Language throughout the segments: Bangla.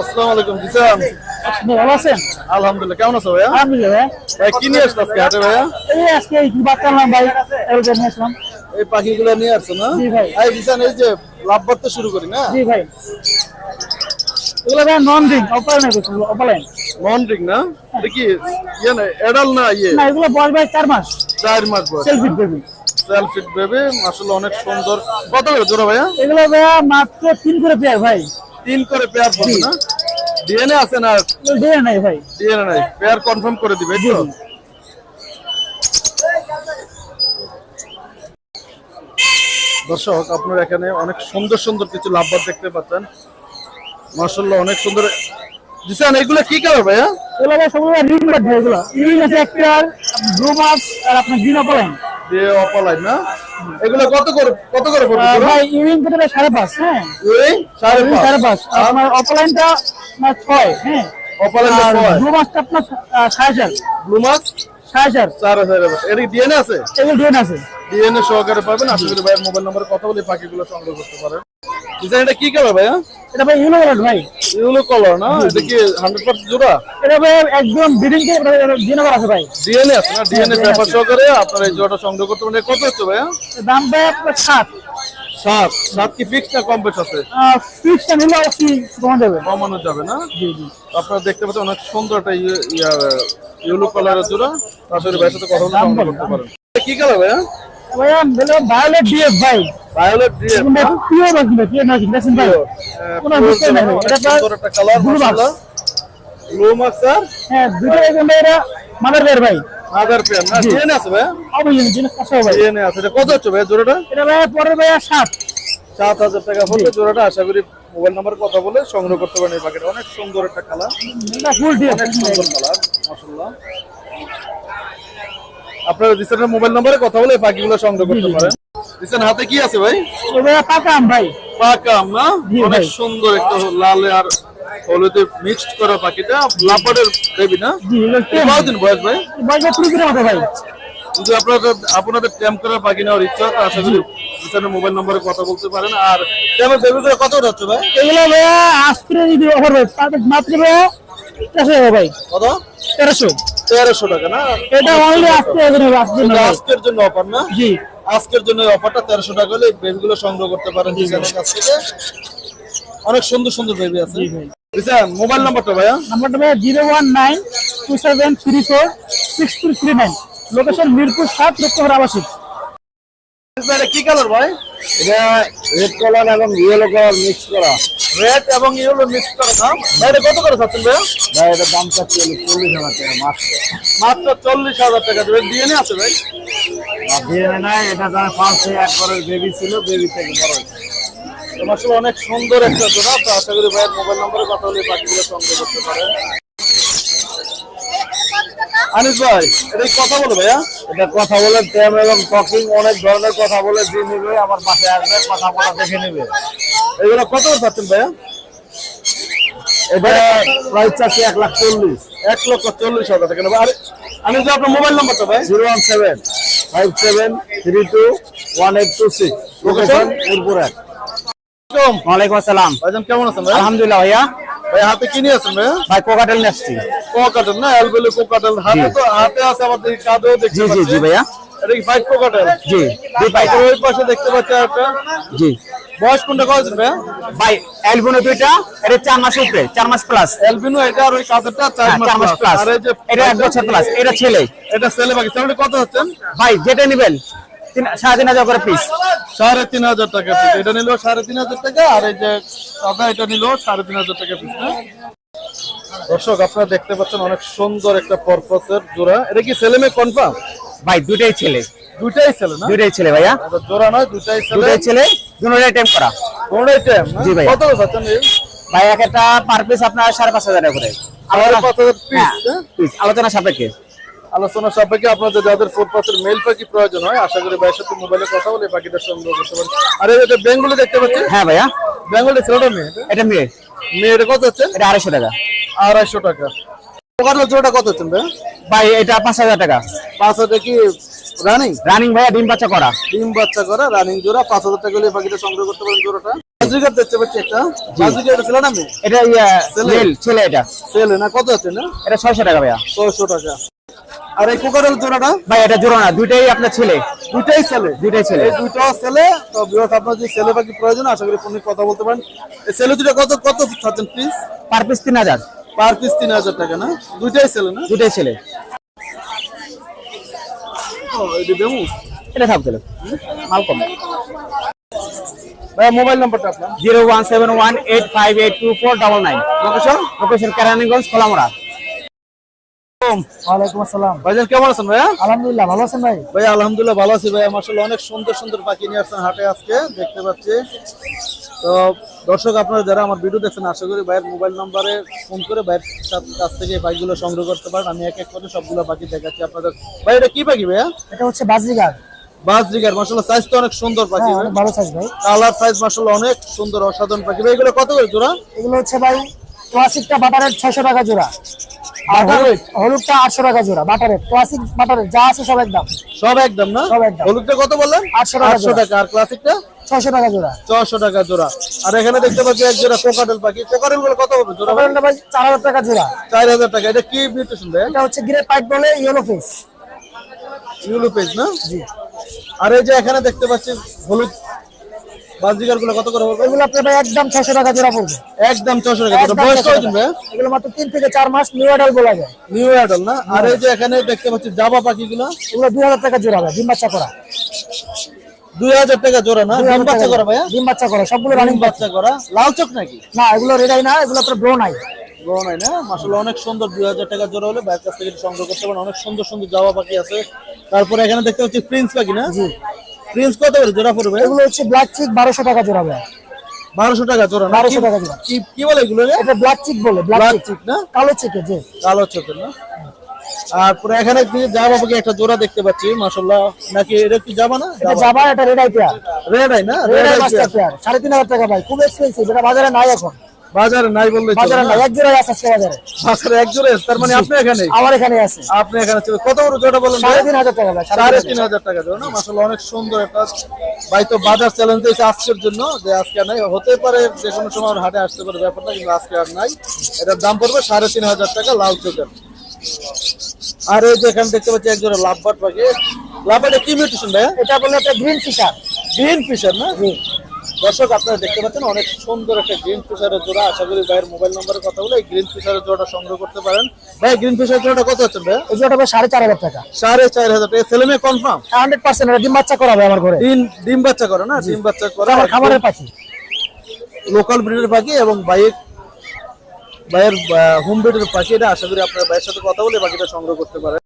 আসসালামু আলাইকুম জিসান আপনি ভালো আছেন? আলহামদুলিল্লাহ কেমন আছো ভাইয়া? আলহামদুলিল্লাহ। ভাই ভাই কি নিয়ে আসছো আজকে হাটে ভাইয়া? এই আজকে এই বাচ্চা আনলাম ভাই এলকে নিয়ে আসলাম। এই পাখিগুলো নিয়ে আসছো না? জি ভাই। এই জিসান এই যে লাভ বাড়তে শুরু করি না? জি ভাই। এগুলো ভাই নন ড্রিঙ্ক অপালাইন করছিল অপালাইন নন ড্রিঙ্ক না এটা কি ইয়ে না এডাল না ইয়ে? না এগুলো বয়স ভাই চার মাস। চার মাস বয়স সেলফি বেবি সেলফিট বেবি আসলে অনেক সুন্দর। কত করে জোড়া ভাইয়া? এগুলো ভাই মাত্র তিন করে পেয়ার ভাই। তিন করে পেয়ার পড়বে না? ডিএনএ আছে না? দিয়ে নাই ভাই। ডিএনএ নাই। পেয়ার কনফার্ম করে দিবে তো দর্শক আপনার এখানে অনেক সুন্দর সুন্দর কিছু লাভবার দেখতে পাচ্ছেন। মার্শাল্লাহ অনেক সুন্দর। জিসান এগুলো কি কালার ভাইয়া এগুলো সবগুলো রিং বাট ভাই এগুলো। রিং আছে একটা ব্লু মাছ আর আপনার গ্রিন অপালাইন দিয়ে অপালাইন না? এগুলো কত করে কত করে পড়বে ভাই সাড়ে পাঁচ হ্যাঁ। সাড়ে ইউরিং সাড়ে পাঁচ। আমার অপালাইনটা ছয় হ্যাঁ। অপালাইন আর ছয়। ব্লু মাছটা আপনার সাড়ে চার। ব্লু মাছ সাড়ে চার। চার হাজার এর ডিএনএ আছে? এগুলো ডিএনএ আছে। ডিএনএ সহকারে পাবেন। আপনি যদি ভাইয়ের মোবাইল নম্বরে কথা বলে পাখিগুলো সংগ্রহ করতে পারেন। ডিজাইন এটা কি কালার ভাইয়া? এটা ভাই ইউনো কালার ভাই। ইউলো কালার না? এটা কি হান্ড্রেড পার্সেন্ট জোড়া? এটা ভাই একদম ব্রিডিং কে ডিএনএ আছে ভাই। ডিএনএ আছে না? ডিএনএ DNA পেপার সহকারে আপনার এই জোড়াটা সংগ্রহ করতে পারেন। কত হচ্ছে ভাইয়া? দাম ভাই আপনার সাত। সাত। সাত কি ফিক্স না কম বেশ আছে? ফিক্সটা নিলে যাবে? কমানো যাবে না? জি জি। আপনারা দেখতে পাচ্ছেন অনেক সুন্দর একটা ইয়ে- ইয়া ইউলো কালারের জোড়া। তারপরে ভাইয়ের সাথে কথা বলে দাম সংগ্রহ বলো, করতে পারেন। কি কালার ভাইয়া? ভাইয়া বলে ভায়োলেট ডিএফ ভাই ভায়োলেট ডিএফ কিন্তু পিওর আছে পিওর নাকি দেখেন ভাই কোনো বিষয় নাই এটা একটা কালার মাশাআল্লাহ ব্লু মার্ক হ্যাঁ দুটো একদম ভাই মাদার বের ভাই আদার পেন না ডিএনএ আছে ভাইয়া অবশ্যই জিনিস কাছে ভাই ডিএনএ আছে। এটা কত হচ্ছে ভাইয়া জোড়াটা? এটা ভাই পরে ভাই সাত। সাত হাজার টাকা হলে জোড়াটা। আশা করি মোবাইল নাম্বার কথা বলে সংগ্রহ করতে পারেন এই অনেক সুন্দর একটা কালার ফুল ডিএফ অনেক সুন্দর কালার মাশাআল্লাহ। আপনারা দিচ্ছেন মোবাইল নাম্বারে কথা বলে পাখিগুলো সংগ্রহ করতে পারেন। দিচ্ছেন হাতে কি আছে ভাই? ভাই পাকাম ভাই। পাকাম না? অনেক সুন্দর একটা লাল আর হলুদে মিক্সড করা পাখিটা। লাপারের বেবি না? এটা কতদিন বয়স ভাই? ভাই। যদি আপনাদের আপনাদের ট্যাম্প করার পাখি নেওয়ার ইচ্ছা তো আশা করি দিচ্ছেন মোবাইল নাম্বারে কথা বলতে পারেন। আর ট্যাম্পের বেবিগুলো কত যাচ্ছে ভাই? এগুলো ভাইয়া আজকে যদি অফার ভাই তাতে মাত্র টাকা ভাই। কত? তেরোশো। তেরোশো টাকা না? এটা অনলি। আজকের জন্য অফার না? জি। আজকের জন্য অফারটা তেরোশো টাকা হলে বেবিগুলো সংগ্রহ করতে পারেন কাছ থেকে। অনেক সুন্দর সুন্দর বেবি আছে। জি মোবাইল নাম্বারটা ভাইয়া? নাম্বারটা ভাইয়া zero one nine two seven three four six three three nine. Location Mirpur সাত রক্তহর আবাসিক। কি কালার ভাই এটা রেড কালার এবং ইয়েলো কালার মিক্স করা। রেড এবং ইয়েলো মিক্স করা ভাই এটা কত করে চাচ্ছেন ভাইয়া ভাই এটা দাম চাচ্ছি চল্লিশ হাজার টাকা মাত্র। মাত্র চল্লিশ হাজার টাকা। দেবে ডিএনএ আছে ভাই? ডিএনএ নাই এটা যারা ফার্স্টে একবারের বেবি ছিল বেবি থেকে বড় তোমার আসলে অনেক সুন্দর একটা জোড়া তো আশা করি ভাইয়ের মোবাইল নম্বরে কথা বলে পাখিগুলো সংগ্রহ করতে পারেন। আনিস ভাই এটা কথা বলো ভাইয়া? এটা কথা বলে ট্যাম এবং টকিং অনেক ধরনের কথা বলে দিয়ে নেবে আমার পাশে আসবে কথা বলা দেখে নেবে। এগুলো কত চাচ্ছেন ভাইয়া? এটা প্রাইস চাচ্ছি এক লাখ চল্লিশ। এক লক্ষ চল্লিশ হাজার টাকা। নেব আর আনিস ভাই আপনার মোবাইল নাম্বারটা ভাই? Zero one seven five seven three two one eight two six. Location Mirpur এক। ওয়ালাইকুম আসসালাম। ভাইজান কেমন আছেন ভাই আলহামদুলিল্লাহ ভাইয়া। ভাই হাতে কি নিয়ে আছেন ভাই কোকাটেল কোকাটেল না? অ্যালবেলে কোকাটেল। হাতে তো হাতে আছে আমাদের কাঁধেও দেখতে জি, জি, জি, ভাইয়া। এটা কি ফাইভ কোকাটেল? জি দুই পাইকার ওই পাশে দেখতে একটা। জি। বয়স কোনটা ভাইয়া? ভাই অ্যালবিনো দুইটা এটা চার মাস উপরে চার মাস প্লাস অ্যালবিনো এটা আর ওই চার হ্যাঁ, মাস মাস প্লাস আর এই যে এটা এক বছর প্লাস এটা ছেলে। এটা ছেলে বাকি। ছেলেটা কত হচ্ছেন? ভাই যেটা নেবেন সাড়ে তিন হাজার করে পিস সাড়ে তিন হাজার টাকা পিস এটা নিল সাড়ে তিন হাজার টাকা আর এই যে সাদা এটা নিল সাড়ে তিন হাজার টাকা পিস দর্শক আপনারা দেখতে পাচ্ছেন অনেক সুন্দর একটা পরপসের জোড়া। এটা কি ছেলে মেয়ে কনফার্ম ভাই দুটাই ছেলে। দুইটাই ছেলে না? দুটাই ছেলে ভাইয়া। জোড়া নয় দুইটাই ছেলে। দুটাই ছেলে দুটাই টাইম করা। কোনটাই টাইম জি ভাই। কত চাচ্ছেন ভাই একটা পার পিস আপনার সাড়ে পাঁচ হাজার টাকা করে। হ্যাঁ, আলোচনা সাপেক্ষে। আলোচনা সাপেক্ষে আপনাদের যাদের ফোর পাসের মেল পাখি প্রয়োজন হয় আশা করি ভাইয়ের সাথে মোবাইলে কথা বলে পাখিটা সংগ্রহ করতে পারেন। আর এটা বেঙ্গলি দেখতে পাচ্ছি? হ্যাঁ ভাইয়া। বেঙ্গলি ছেলেটা মেয়ে এটা? মেয়ে মেয়ে। এটা কত হচ্ছে? এটা আড়াইশো টাকা। আড়াইশো টাকা। জোড়াটা কত হচ্ছে ভাই ভাই এটা পাঁচ হাজার টাকা। পাঁচ হাজার কি রানিং রানিং ভাইয়া ডিম বাচ্চা করা। ডিম বাচ্চা করা রানিং জোড়া পাঁচ হাজার টাকা হলে এই পাখিটা সংগ্রহ করতে পারেন জোড়াটা। বাজিকার দেখতে পাচ্ছি একটা। বাজিকার ছিল না আমি এটা ছেলে? ছেলে এটা। না কত আছে না? এটা ছয়শো টাকা ভাইয়া। ছয়শো টাকা। আর এই কোকারেল জোড়াটা? ভাই এটা জোড়া না দুইটাই আপনার ছেলে। দুইটাই ছেলে। দুইটাই ছেলে। এই দুইটাও ছেলে তো বিরাট আপনার যে ছেলে বাকি প্রয়োজন আশা করি ফোনে কথা বলতে পারেন। এই ছেলে দুটো কত কত থাকছেন প্লিজ পার পিস তিন হাজার। পার পিস তিন হাজার টাকা না? দুইটাই ছেলে না? দুইটাই ছেলে। এটা থাকতে মাল কম। ভাইয়া মোবাইল নাম্বারটা আপনার? Zero one seven one eight five eight two four double nine. Location location Keraniganj ওয়ালাইকুম আসসালাম ভাইজান কেমন আছেন ভাইয়া? আলহামদুলিল্লাহ ভালো আছেন ভাই? ভাই আলহামদুলিল্লাহ ভালো আছি ভাই মার্শাল অনেক সুন্দর সুন্দর পাখি নিয়ে আসছেন হাটে আজকে দেখতে পাচ্ছি। তো দর্শক আপনারা যারা আমার ভিডিও দেখছেন আশা করি ভাইয়ের মোবাইল নাম্বারে ফোন করে ভাইয়ের কাছ থেকে পাখিগুলো সংগ্রহ করতে পারেন। আমি এক এক করে সবগুলো পাখি দেখাচ্ছি আপনাদের। ভাই এটা কি পাখি ভাইয়া? এটা হচ্ছে বাজরিগার। মার্শাল্লাহ সাইজ তো অনেক সুন্দর পাখি হ্যাঁ অনেক ভালো সাইজ ভাই। কালার সাইজ মার্শাল্লাহ অনেক সুন্দর অসাধারণ পাখি। ভাই এগুলো কত করে জোড়া? এগুলো হচ্ছে ভাই ক্লাসিকটা বাটারের ছয়শো টাকা জোড়া। আর হলুদটা আটশো টাকা জোড়া বাটারের ক্লাসিক বাটারের যা আছে সব একদম। সব একদম না? সব একদম। হলুদটা কত বললেন? 800 টাকা আটশো টাকা আর ক্লাসিকটা ছয়শো টাকা জোড়া। ছশো টাকা জোড়া। আর এখানে দেখতে পাচ্ছি এক জোড়া কোকাটেল পাখি। কোকাটেলগুলো কত হবে? জোড়া ভাই চার হাজার টাকা জোড়া। চার হাজার টাকা। এটা কি বিউটিশন ভাই? এটা হচ্ছে গ্রে পাইট বলে ইয়েলো ফেস না? জি। আর এই যে এখানে দেখতে পাচ্ছি হলুদ বাজিকারগুলো কত করে হবে এগুলো আপনার ভাই একদম ছয়শো টাকা জোড়া পড়বে। একদম ছশো টাকা একদম বয়স 600 কয়দিন ভাই এগুলো মাত্র তিন থেকে চার মাস নিউ অ্যাডাল বলা যায়। নিউ অ্যাডাল না? আর এই যে এখানে দেখতে পাচ্ছি জাবা পাখি গুলো এগুলো দুই হাজার টাকা জোড়া ভাই ডিম বাচ্চা করা। দুই হাজার টাকা জোড়া না? ডিম বাচ্চা করা ভাইয়া? ডিম বাচ্চা করা সবগুলো ডিম রানিং বাচ্চা করা। লাল চোখ নাকি? না এগুলো রেডাই না এগুলো আপনার ব্রো নাই গো নাই না? মাসাল্লাহ অনেক সুন্দর দুই হাজার টাকা জোড়া হলে কাছ থেকে সংগ্রহ করতে পারেন। অনেক সুন্দর সুন্দর জাবা পাখি আছে। তারপরে এখানে দেখতে পাচ্ছি প্রিন্স পাখি না? প্রিন্স কত করে জোড়া পড়বে? এগুলো হচ্ছে ব্ল্যাক চিক বারোশো টাকা জোড়া ভাই। বারোশো টাকা জোড়া 1200 টাকা জোড়া। কি বলে এগুলো রে? এটা ব্ল্যাক চিক বলে ব্ল্যাক চিক চিক না? কালো চিকে যে। কালো চোখের না? আর পরে এখানে জাবা পাখি একটা জোড়া দেখতে পাচ্ছি মাসাল্লাহ নাকি এটা কি যাবা না? এটা জাবা এটা red eye pair red eye না? রেড আই মাস্টার পেয়ার সাড়ে তিন হাজার টাকা ভাই। খুব এক্সপেন্সিভ এটা বাজারে নাই এখন। বাজারে নাই বললে বাজারে? নাই এক জোড়াই আছে আজকে বাজারে। বাজারে এক জোড়া তার মানে আপনি এখানে? আমার এখানে আছে। আপনি এখানে ছিল কত বড় জোড়া বলেন সাড়ে তিন হাজার টাকা ভাই সাড়ে সাড়ে তিন তিন হাজার টাকা জোড়া না? মাসাল্লাহ অনেক সুন্দর একটা ভাই তো বাজার চ্যালেঞ্জ দিয়েছে আজকের জন্য যে আজকে নাই। হতে পারে যে কোনো সময় হাটে আসতে পারে ব্যাপারটা কিন্তু আজকে আর নাই। এটার দাম পড়বে সাড়ে তিন হাজার টাকা লাল চোখের। আর এই যে এখানে দেখতে পাচ্ছি এক জোড়া লাভবাট পাখি। লাভবাটে কি মিউটেশন ভাই এটা বলে একটা গ্রিন ফিশার গ্রিন ফিশার না? দর্শক আপনারা দেখতে পাচ্ছেন অনেক সুন্দর একটা গ্রিন ফিশারের জোড়া। আশা করি ভাইয়ের মোবাইল নম্বরের কথা বলে এই গ্রিন ফিশারের জোড়াটা সংগ্রহ করতে পারেন। ভাই গ্রিন ফিশারের জোড়াটা কত হচ্ছে ভাই এই জোড়াটা ভাই সাড়ে চার হাজার টাকা। সাড়ে চার হাজার টাকা। ছেলে মেয়ে কনফার্ম হান্ড্রেড পার্সেন্ট এটা ডিম বাচ্চা করাবে আমার ঘরে। ডিম ডিম বাচ্চা করে না? ডিম বাচ্চা করে। আমার খাবারের পাখি। লোকাল ব্রিডের পাখি এবং বাইক ভাইয়ের হোম ব্রিডের পাখি। এটা আশা করি আপনার ভাইয়ের সাথে কথা বলে পাখিটা সংগ্রহ করতে পারেন।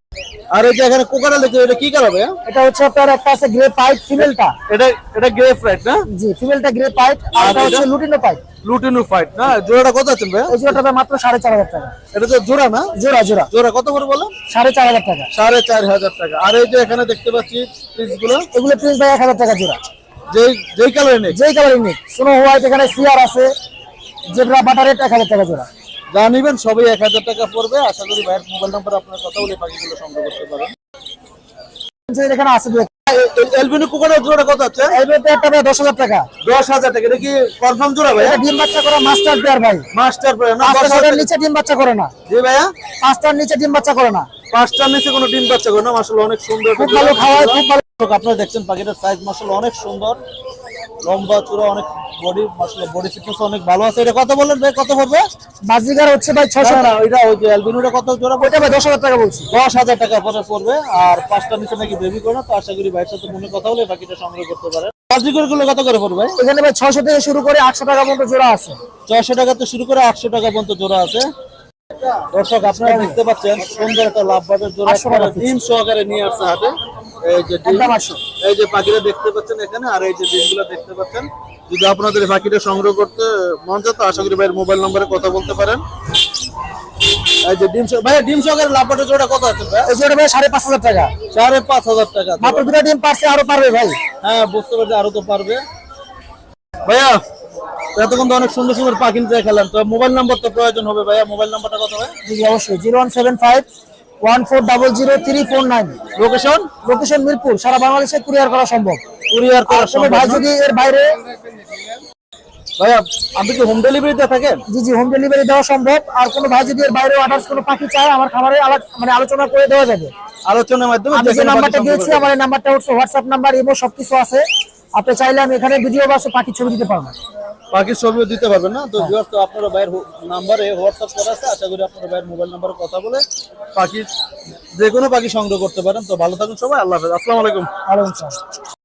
আর এই যে এখানে কোকারা লেগে এটা কি কালার ভাইয়া? এটা হচ্ছে আপনার একটা আছে গ্রে পাইট ফিমেলটা এটা এটা গ্রে ফ্রাইড না? জি ফিমেলটা গ্রে পাইট আর এটা হচ্ছে লুটিনো পাইট লুটিনু ফাইট না জোড়াটা কত আছেন ভাইয়া? এই জোড়াটা মাত্র সাড়ে চার হাজার টাকা। এটা তো জোড়া না? জোড়া জোড়া। জোড়া কত করে বলেন? সাড়ে চার হাজার টাকা। সাড়ে চার হাজার টাকা। আর এই যে এখানে দেখতে পাচ্ছি পিসগুলো এগুলো প্রিন্স ভাই এক হাজার টাকা জোড়া। যেই যেই কালার নেই? যেই কালার ইউনিক স্নো হোয়াইট এখানে সিআর আছে জেব্রা বাটার রেট এক হাজার টাকা জোড়া। যা নিবেন সবই এক হাজার টাকা পড়বে। আশা করি ভাইয়ের মোবাইল নাম্বার আপনার কথা বলে পাখিগুলো সংগ্রহ করতে পারেন এখানে আছে দু একটা। জোড়া কত আছে? এই দশ হাজার টাকা। দশ হাজার টাকা। এটা কি কনফার্ম জোড়া ভাইয়া ডিম বাচ্চা করা মাস্টার পেয়ার ভাই। মাস্টার। নিচে ডিম বাচ্চা করে না। জি ভাইয়া? পাঁচটার নিচে ডিম বাচ্চা করে না। পাঁচটার নিচে কোনো ডিম বাচ্চা করে না। মাসাল অনেক সুন্দর খুব ভালো খাওয়ায় খুব ভালো। আপনারা দেখছেন পাখিটার সাইজ মাসাল অনেক সুন্দর। লম্বা চূড়া অনেক বডি মাসাল বডি ফিটনেস অনেক ভালো আছে। এটা কত বললেন ভাই? কত পড়বে? বাজিগার হচ্ছে ভাই ছশো না না ওইটা ওই যে অ্যালবিনোটা কত জোড়া ওইটা ভাই দশ হাজার টাকা বলছি। দশ হাজার টাকা পরে পড়বে। আর পাঁচটার নিচে নাকি বেবি করে না তো আশা করি ভাইয়ের সাথে মনে কথা বলে বাকিটা সংগ্রহ করতে পারে বাজিকরগুলো কত করে পড়বে এখানে ভাই ছশো থেকে শুরু করে আটশো টাকা পর্যন্ত জোড়া আছে। ছয়শো টাকা থেকে শুরু করে আটশো টাকা পর্যন্ত জোড়া আছে। দর্শক আপনারা দেখতে পাচ্ছেন সুন্দর একটা লাভবাদের 800 টাকা piece। ডিম সহকারে নিয়ে আসছে হাতে। এই যে ডিম এই যে পাখিটা দেখতে পাচ্ছেন এখানে আর এই যে ডিমগুলো দেখতে পাচ্ছেন। যদি আপনাদের এই পাখিটা সংগ্রহ করতে মন চায় তো আশা করি ভাইয়ের মোবাইল নম্বরে কথা বলতে পারেন। এই যে ডিম ভাইয়া ডিম সহকারে লাভবাদের জোড়া কত আছে ভাই এই জোড়া ভাই সাড়ে পাঁচ হাজার টাকা। সাড়ে পাঁচ হাজার টাকা। মাত্র দুটা ডিম পারছে আরও পারবে ভাই। হ্যাঁ বুঝতে পারছি আরও তো পারবে। ভাইয়া এতক্ষণ তো অনেক সুন্দর সুন্দর পাখি দেখালাম তো মোবাইল নাম্বার তো প্রয়োজন হবে ভাইয়া মোবাইল নাম্বারটা কত ভাই জি অবশ্যই zero one seven five one four double zero three four nine. Location location Mirpur সারা বাংলাদেশে কুরিয়ার করা সম্ভব। কুরিয়ার করা কোনো ভাই যদি এর বাইরে ভাইয়া আপনি কি হোম ডেলিভারিতে থাকেন? জি জি হোম ডেলিভারি দেওয়া সম্ভব। আর কোনো ভাই যদি এর বাইরে অর্ডার কোনো পাখি চায় আমার আলা- মানে আলোচনা করে দেওয়া যাবে। আলোচনার মাধ্যমে আমি যে নাম্বারটা দিয়েছি আমার নাম্বারটা হচ্ছে হোয়াটসঅ্যাপ নাম্বার ইমো সবকিছু আছে। আপনি চাইলে আমি এখানে ভিডিও বা পাখির ছবি দিতে পারব। বাকি ছবিও দিতে পারবেন না? তো ভিউয়ার্স তো আপনারা ভাইয়ের নাম্বারে হোয়াটসঅ্যাপ করা আছে। আশা করি আপনারা ভাইয়ের মোবাইল নাম্বারে কথা বলে পাখি যে কোনো পাখি সংগ্রহ করতে পারেন। তো ভালো থাকুন সবাই। আল্লাহ হাফেজ। আসসালামু আলাইকুম। আলাইকুম